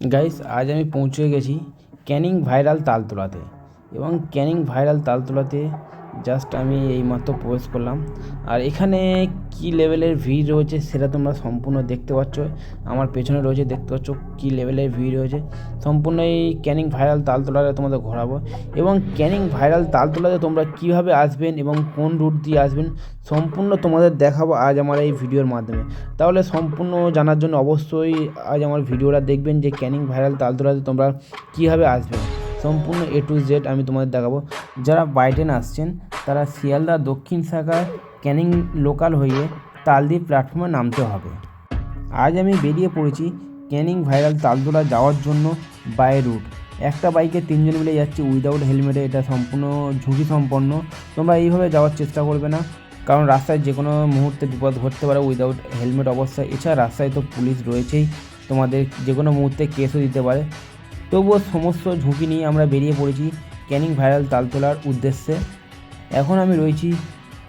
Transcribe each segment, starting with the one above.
Guys আজ আমি পৌঁছে গেছি ক্যানিং ভাইরাল তালতলাতে এবং ক্যানিং ভাইরাল তালতলাতে জাস্ট আমি এইমাত্র প্রবেশ করলাম। আর এখানে কী লেভেলের ভিড় রয়েছে সেটা তোমরা সম্পূর্ণ দেখতে পাচ্ছ। আমার পেছনে রয়েছে দেখতে পাচ্ছ কী লেভেলের ভিড় রয়েছে। সম্পূর্ণ এই ক্যানিং ভাইরাল তালতলাতে তোমাদের ঘোরাবো। এবং ক্যানিং ভাইরাল তালতলাতে তোমরা কীভাবে আসবেন এবং কোন রুট দিয়ে আসবেন সম্পূর্ণ তোমাদের দেখাবো আজ আমার এই ভিডিওর মাধ্যমে। তাহলে সম্পূর্ণ জানার জন্য অবশ্যই আজ আমার ভিডিওটা দেখবেন যে ক্যানিং ভাইরাল তালতলাতে তোমরা কীভাবে আসবেন। সম্পূর্ণ এ টু জেড আমি তোমাদের দেখাবো। যারা বাইটেন আসছেন, তারা শিয়ালদা, দক্ষিণ শাখায় ক্যানিং লোকাল হয়ে তালদি প্ল্যাটফর্মে নামতে হবে। আজ আমি বেরিয়ে পড়েছি ক্যানিং ভাইরাল তালতলা যাওয়ার জন্য বাই রুট একটা বাইকে তিনজন মিলে যাচ্ছি উইদাউট হেলমেটে এটা সম্পূর্ণ ঝুঁকি সম্পন্ন তোমরা এইভাবে যাওয়ার চেষ্টা করবে না, কারণ রাস্তায় যে কোনো মুহূর্তে বিপদ ঘটতে পারে উইদাউট হেলমেট অবস্থায় এছাড়া রাস্তায় তো পুলিশ রয়েছেই, তোমাদের যে কোনো মুহূর্তে কেসও দিতে পারে। তবুও সমস্ত ঝুঁকি নিয়ে আমরা বেরিয়ে পড়েছি ক্যানিং ভাইরাল তালতলার উদ্দেশ্যে। এখন আমি রয়েছি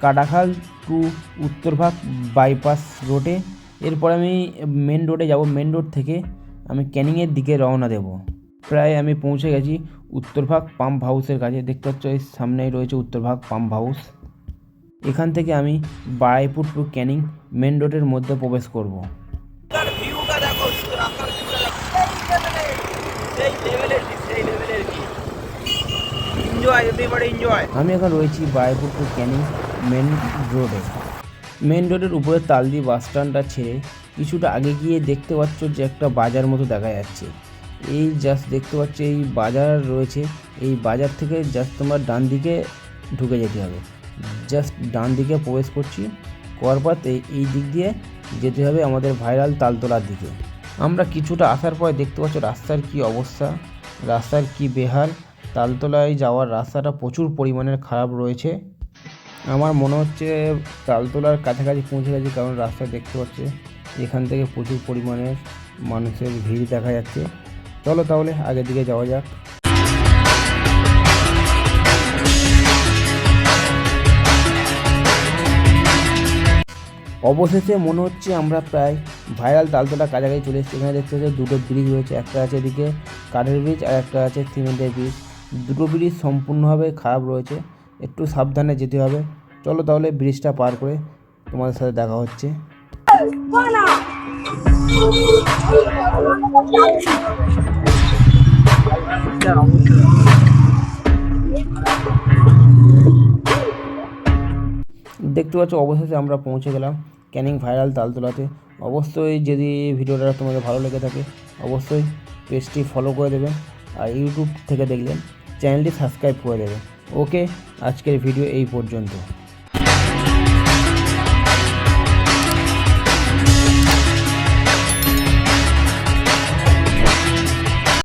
কাটাখাল টু উত্তরভাগ বাইপাস রোডে। এরপর আমি মেন রোডে যাব। মেন রোড থেকে আমি ক্যানিংয়ের দিকে রওনা দেব। প্রায় আমি পৌঁছে গেছি উত্তরভাগ পাম্প হাউসের কাছে। দেখতে পাচ্ছ, এই সামনেই রয়েছে উত্তরভাগ পাম্প হাউস। এখান থেকে আমি বারাইপুর টু ক্যানিং মেন রোডের মধ্যে প্রবেশ করব। আমি এখন রয়েছি টু ক্যানিং মেন রোডে মেন রোডের উপরে তালদি বাস স্ট্যান্ডটা ছেড়ে কিছুটা আগে গিয়ে দেখতে পাচ্ছ যে একটা বাজার মতো দেখা যাচ্ছে। এই জাস্ট দেখতে পাচ্ছ এই বাজার রয়েছে, এই বাজার থেকে জাস্ট তোমার ডান দিকে ঢুকে যেতে হবে। জাস্ট ডান দিকে প্রবেশ করছি এই এই দিক দিয়ে যেতে হবে আমাদের ভাইরাল তালতলার দিকে। আমরা কিছুটা আসার পরে দেখতে পাচ্ছ রাস্তার কি অবস্থা, রাস্তার কি বেহাল, তালতলায় যাওয়ার রাস্তাটা প্রচুর পরিমাণের খারাপ রয়েছে। আমার মনে হচ্ছে তালতলার কাছাকাছি পৌঁছে গেছি কারণ রাস্তা দেখতে পাচ্ছে এখান থেকে প্রচুর পরিমাণের মানুষের ভিড় দেখা যাচ্ছে। চলো তাহলে আগের দিকে যাওয়া যাক। অবশেষে মনে হচ্ছে আমরা প্রায় ভাইরাল তালতলা কাছাকাছি চলে এসেছি। এখানে দেখতে পাচ্ছি দুটো ব্রিজ রয়েছে, একটা আছে এদিকে কাঠের ব্রিজ আর একটা আছে সিমেন্টের ব্রিজ। দুটো ব্রিজ সম্পূর্ণভাবে খারাপ রয়েছে, একটু সাবধানে যেতে হবে। চলো তাহলে ব্রিজটা পার করে তোমাদের সাথে দেখা হচ্ছে। দেখতে পাচ্ছ, অবশেষে আমরা পৌঁছে গেলাম ক্যানিং ভাইরাল তালতলাতে। অবশ্যই যদি ভিডিওটা তোমাদের ভালো লেগে থাকে, অবশ্যই পেজটি ফলো করে দেবেন আর ইউটিউব থেকে দেখলেন চ্যানেলটি সাবস্ক্রাইব করে দেবেন ওকে আজকের ভিডিও এই পর্যন্ত।